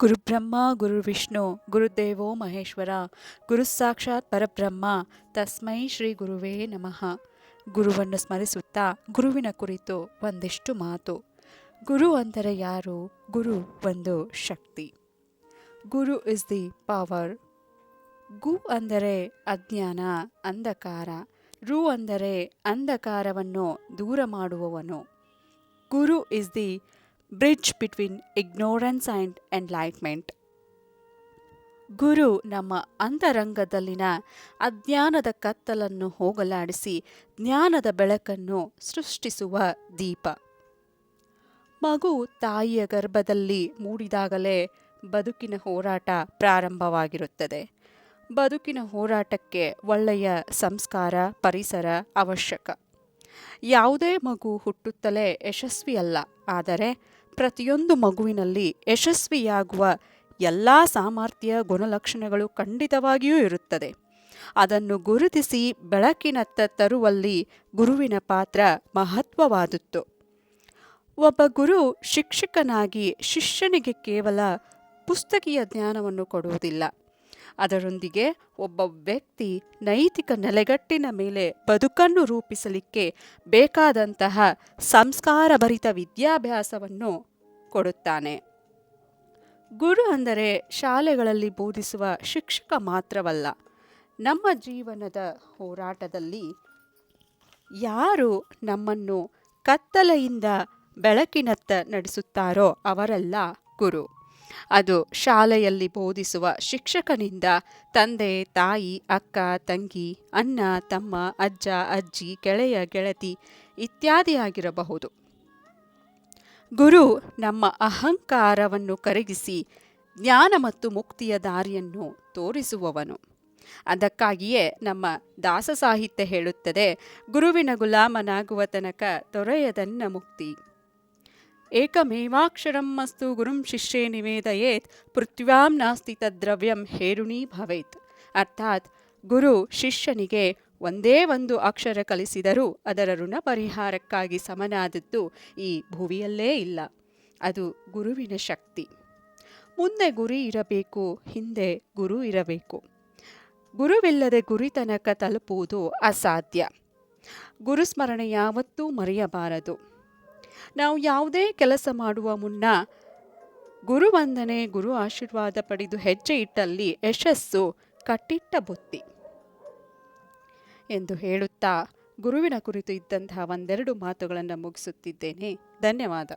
ಗುರುಬ್ರಹ್ಮ ಗುರುವಿಷ್ಣು ಗುರುದೇವೋ ಮಹೇಶ್ವರ, ಗುರು ಸಾಕ್ಷಾತ್ ಪರಬ್ರಹ್ಮ, ತಸ್ಮೈ ಶ್ರೀ ಗುರುವೇ ನಮಃ. ಗುರುವನ್ನು ಸ್ಮರಿಸುತ್ತಾ ಗುರುವಿನ ಕುರಿತು ಒಂದಿಷ್ಟು ಮಾತು. ಗುರು ಅಂದರೆ ಯಾರು? ಗುರು ಒಂದು ಶಕ್ತಿ. ಗುರು ಇಸ್ ದಿ ಪವರ್ ಗು ಅಂದರೆ ಅಜ್ಞಾನ, ಅಂಧಕಾರ. ರು ಅಂದರೆ ಅಂಧಕಾರವನ್ನು ದೂರ ಮಾಡುವವನು. Guru is the bridge between ignorance and enlightenment guru ನಮ್ಮ ಅಂತರಂಗದಲ್ಲಿನ ಅಜ್ಞಾನದ ಕತ್ತಲನ್ನು ಹೋಗಲಾಡಿಸಿ ಜ್ಞಾನದ ಬೆಳಕನ್ನು ಸೃಷ್ಟಿಸುವ ದೀಪ. ಮಗು ತಾಯಿಯ ಗರ್ಭದಲ್ಲಿ ಮೂಡಿದಾಗಲೇ ಬದುಕಿನ ಹೋರಾಟ ಪ್ರಾರಂಭವಾಗಿರುತ್ತದೆ. ಬದುಕಿನ ಹೋರಾಟಕ್ಕೆ ಒಳ್ಳೆಯ ಸಂಸ್ಕಾರ, ಪರಿಸರ ಅವಶ್ಯಕ. ಯಾವುದೇ ಮಗು ಹುಟ್ಟುತ್ತಲೇ ಯಶಸ್ವಿಯಲ್ಲ. ಆದರೆ ಪ್ರತಿಯೊಂದು ಮಗುವಿನಲ್ಲಿ ಯಶಸ್ವಿಯಾಗುವ ಎಲ್ಲ ಸಾಮರ್ಥ್ಯ, ಗುಣಲಕ್ಷಣಗಳು ಖಂಡಿತವಾಗಿಯೂ ಇರುತ್ತದೆ. ಅದನ್ನು ಗುರುತಿಸಿ ಬೆಳಕಿನತ್ತ ತರುವಲ್ಲಿ ಗುರುವಿನ ಪಾತ್ರ ಮಹತ್ವವಾದುತ್ತು ಒಬ್ಬ ಗುರು ಶಿಕ್ಷಕನಾಗಿ ಶಿಷ್ಯನಿಗೆ ಕೇವಲ ಪುಸ್ತಕೀಯ ಜ್ಞಾನವನ್ನು ಕೊಡುವುದಿಲ್ಲ. ಅದರೊಂದಿಗೆ ಒಬ್ಬ ವ್ಯಕ್ತಿ ನೈತಿಕ ನೆಲೆಗಟ್ಟಿನ ಮೇಲೆ ಬದುಕನ್ನು ರೂಪಿಸಲಿಕ್ಕೆ ಬೇಕಾದಂತಹ ಸಂಸ್ಕಾರಭರಿತ ವಿದ್ಯಾಭ್ಯಾಸವನ್ನು ಕೊಡುತ್ತಾನೆ. ಗುರು ಅಂದರೆ ಶಾಲೆಗಳಲ್ಲಿ ಬೋಧಿಸುವ ಶಿಕ್ಷಕ ಮಾತ್ರವಲ್ಲ, ನಮ್ಮ ಜೀವನದ ಹೋರಾಟದಲ್ಲಿ ಯಾರು ನಮ್ಮನ್ನು ಕತ್ತಲೆಯಿಂದ ಬೆಳಕಿನತ್ತ ನಡೆಸುತ್ತಾರೋ ಅವರೆಲ್ಲ ಗುರು. ಅದು ಶಾಲೆಯಲ್ಲಿ ಬೋಧಿಸುವ ಶಿಕ್ಷಕನಿಂದ ತಂದೆ, ತಾಯಿ, ಅಕ್ಕ, ತಂಗಿ, ಅಣ್ಣ, ತಮ್ಮ, ಅಜ್ಜ, ಅಜ್ಜಿ, ಗೆಳೆಯ, ಗೆಳತಿ ಇತ್ಯಾದಿಯಾಗಿರಬಹುದು. ಗುರು ನಮ್ಮ ಅಹಂಕಾರವನ್ನು ಕರಗಿಸಿ ಜ್ಞಾನ ಮತ್ತು ಮುಕ್ತಿಯ ದಾರಿಯನ್ನು ತೋರಿಸುವವನು. ಅದಕ್ಕಾಗಿಯೇ ನಮ್ಮ ದಾಸ ಸಾಹಿತ್ಯ ಹೇಳುತ್ತದೆ, ಗುರುವಿನ ಗುಲಾಮನಾಗುವ ತನಕ ತೊರೆಯದನ್ನ ಮುಕ್ತಿ. ಏಕಮೇವಾಕ್ಷರಂ ಅಸ್ತು ಗುರುಂ ಶಿಷ್ಯೇ ನಿವೇದಯೇತ್, ಪೃಥ್ವ್ಯಾಂ ನಾಸ್ತಿ ತದ್ರವ್ಯಂ ಹೇರುಣಿ ಭವೇತ್. ಅರ್ಥಾತ್ ಗುರು ಶಿಷ್ಯನಿಗೆ ಒಂದೇ ಒಂದು ಅಕ್ಷರ ಕಲಿಸಿದರೂ ಅದರ ಋಣ ಪರಿಹಾರಕ್ಕಾಗಿ ಸಮನಾದದ್ದು ಈ ಭುವಿಯಲ್ಲೇ ಇಲ್ಲ. ಅದು ಗುರುವಿನ ಶಕ್ತಿ. ಮುಂದೆ ಗುರಿ ಇರಬೇಕು, ಹಿಂದೆ ಗುರು ಇರಬೇಕು. ಗುರುವಿಲ್ಲದೆ ಗುರಿ ತನಕ ತಲುಪುವುದು ಅಸಾಧ್ಯ. ಗುರುಸ್ಮರಣೆ ಯಾವತ್ತೂ ಮರೆಯಬಾರದು. ನಾವು ಯಾವುದೇ ಕೆಲಸ ಮಾಡುವ ಮುನ್ನ ಗುರುವಂದನೆ ಗುರು ಆಶೀರ್ವಾದ ಪಡೆದು ಹೆಜ್ಜೆ ಇಟ್ಟಲ್ಲಿ ಯಶಸ್ಸು ಕಟ್ಟಿಟ್ಟ ಬುತ್ತಿ ಎಂದು ಹೇಳುತ್ತಾ ಗುರುವಿನ ಕುರಿತು ಇದ್ದಂತಹ ಒಂದೆರಡು ಮಾತುಗಳನ್ನು ಮುಗಿಸುತ್ತಿದ್ದೇನೆ. ಧನ್ಯವಾದ.